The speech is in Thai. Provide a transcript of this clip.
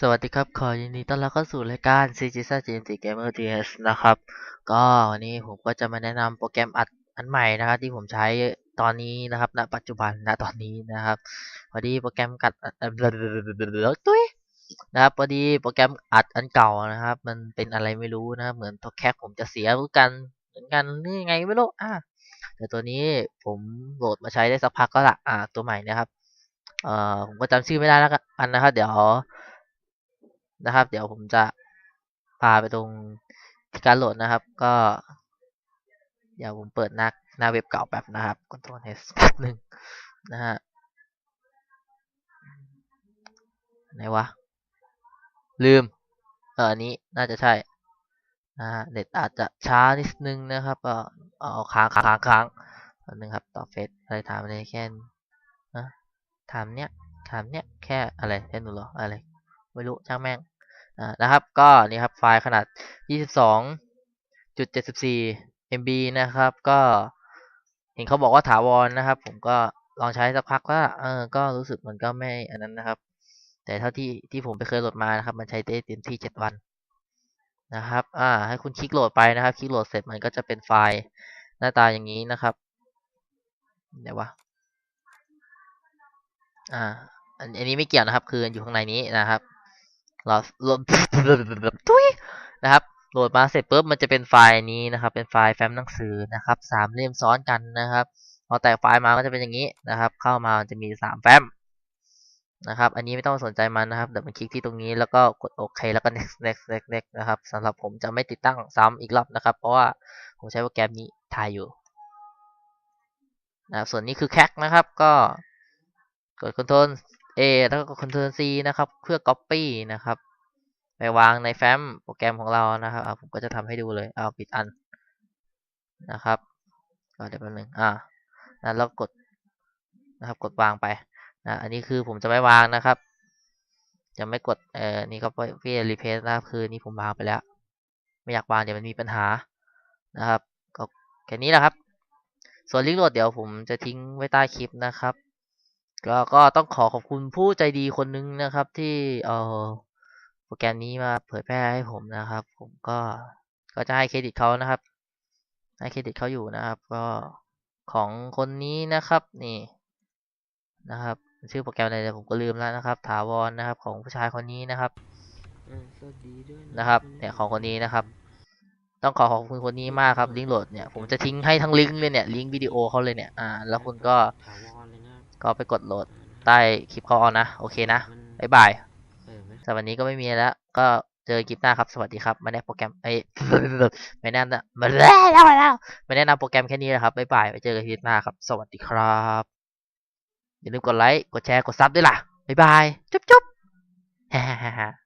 สวัสดีครับ ขอยินดีต้อนรับเข้าสู่รายการ c g s GMT Gamer TS นะครับ ก็วันนี้ผมก็จะมาแนะนำโปรแกรมอัดอันใหม่นะครับ ที่ผมใช้ตอนนี้นะครับ ณ ปัจจุบัน ณ ตอนนี้นะครับพอดีโปรแกรมกัดตุ้ยนะครับพอดีโปรแกรมอัดอันเก่านะครับ มันเป็นอะไรไม่รู้นะครับเหมือนตัวแคคผมจะเสียรู้กัน เหมือนกันนี่ไงไม่รู้อะแต่ตัวนี้ผมโหลดมาใช้ได้สักพักก็ละอ่าตัวใหม่นะครับ เอ่อผมก็จำชื่อไม่ได้แล้วกันนะครับ เดี๋ยว นะครับ เดี๋ยวผมจะพาไปตรงที่การโหลดนะครับ ก็เดี๋ยวผมเปิดหน้าหน้าเว็บเก่าแบบนะครับกดตัวเนสแป๊บหนึ่งนะฮะไหนวะ ลืม เอออันนี้น่าจะใช่นะฮะเน็ตอาจจะช้านิดนึงนะครับก็เอาค้างค้างค้างแป๊บนึงครับต่อเฟซอะไรถามอะไรแค่นะถามเนี้ยถามเนี้ยแค่อะไรแค่หนูหรออะไร ไม่รู้ช่างแม่งนะครับ ก็นี่ครับไฟล์ขนาด 22.74 MB นะครับ ก็เห็นเขาบอกว่าถาวรนะครับ ผมก็ลองใช้สักพักแล้วเออก็รู้สึกมันก็ไม่อันนั้นนะครับ แต่เท่าที่ที่ผมไปเคยโหลดมานะครับ มันใช้ได้เต็มที่ 7 วันนะครับ อ่า ให้คุณคลิกโหลดไปนะครับ คลิกโหลดเสร็จมันก็จะเป็นไฟล์หน้าตาอย่างนี้นะครับ เดี๋ยววะ อ่า อันนี้ไม่เกี่ยวนะครับ คืออยู่ข้างในนี้นะครับ เราโหลดทุยนะครับโหลดมาเสร็จปุ๊บมันจะเป็นไฟล์นี้นะครับ เป็นไฟล์แฟ้มหนังสือนะครับสามเล่มซ้อนกันนะครับพอแตกไฟล์มาก็จะเป็นอย่างนี้นะครับ เข้ามาจะมีสามแฟ้มนะครับ อันนี้ไม่ต้องสนใจมันนะครับเดี๋ยวมันคลิกที่ตรงนี้แล้วก็กดโอเคแล้วก็ next next next next นะครับสำหรับผมจะไม่ติดตั้งซ้ำอีกรอบนะครับ เพราะว่าผมใช้โปรแกรมนี้ถ่ายอยู่นะส่วนนี้คือแคคนะครับ ก็กด Ctrl A แล้วก็ Ctrl C นะครับเพื่อ Copy นะครับไปวางในแฟ้มโปรแกรมของเรานะครับผมก็จะทำให้ดูเลยเอาปิดอันนะครับก็เดี๋ยวแป๊บนึงอ่าแล้วกดนะครับกดวางไปนะอันนี้คือผมจะไม่วางนะครับ จะไม่กดเอ่อนี่ก็เพื่รีเพสนะครับคือนี่ผมวางไปแล้ว ไม่อยากวางเดี๋ยวมันมีปัญหานะครับ ก็แค่นี้แหละครับ ส่วนลิงก์โหลดเดี๋ยวผมจะทิ้งไว้ใต้คลิปนะครับ ก็ก็ต้องขอขอบคุณผู้ใจดีคนนึงนะครับ ที่เอ่อโปรแกรมนี้มาเผยแพร่ให้ผมนะครับ ผมก็ก็จะให้เครดิตเขานะครับ ให้เครดิตเขาอยู่นะครับ ก็ของคนนี้นะครับนี่นะครับ ชื่อโปรแกรมอะไรผมก็ลืมแล้วนะครับ ถาวรนะครับ ของผู้ชายคนนี้นะครับนะครับ เนี่ยของคนนี้นะครับ ต้องขอขอบคุณคนนี้มากครับลิงก์โหลดเนี่ยผมจะทิ้งให้ทั้งลิงก์เลยเนี่ยลิงก์วิดีโอเขาเลยเนี่ยอ่า แล้วคุณก็ ก็ไปกดโหลดใต้คลิปเขาเอานะ โอเคนะบ๊ายบายสำหรับวันนี้ก็ไม่มีแล้ว ก็เจอคลิปหน้าครับ สวัสดีครับมาแนะโปรแกรมเอ้ยไม่แนะนำมาแล้วมาแล้วไม่แนะนำโปรแกรมแค่นี้นะครับบ๊ายบายไปเจอกันคลิปหน้าครับ สวัสดีครับ อย่าลืมกดไลค์ กดแชร์ กดซับด้วยล่ะบ๊ายบาย จุ๊บจุ๊บฮ่าฮ่าฮ่า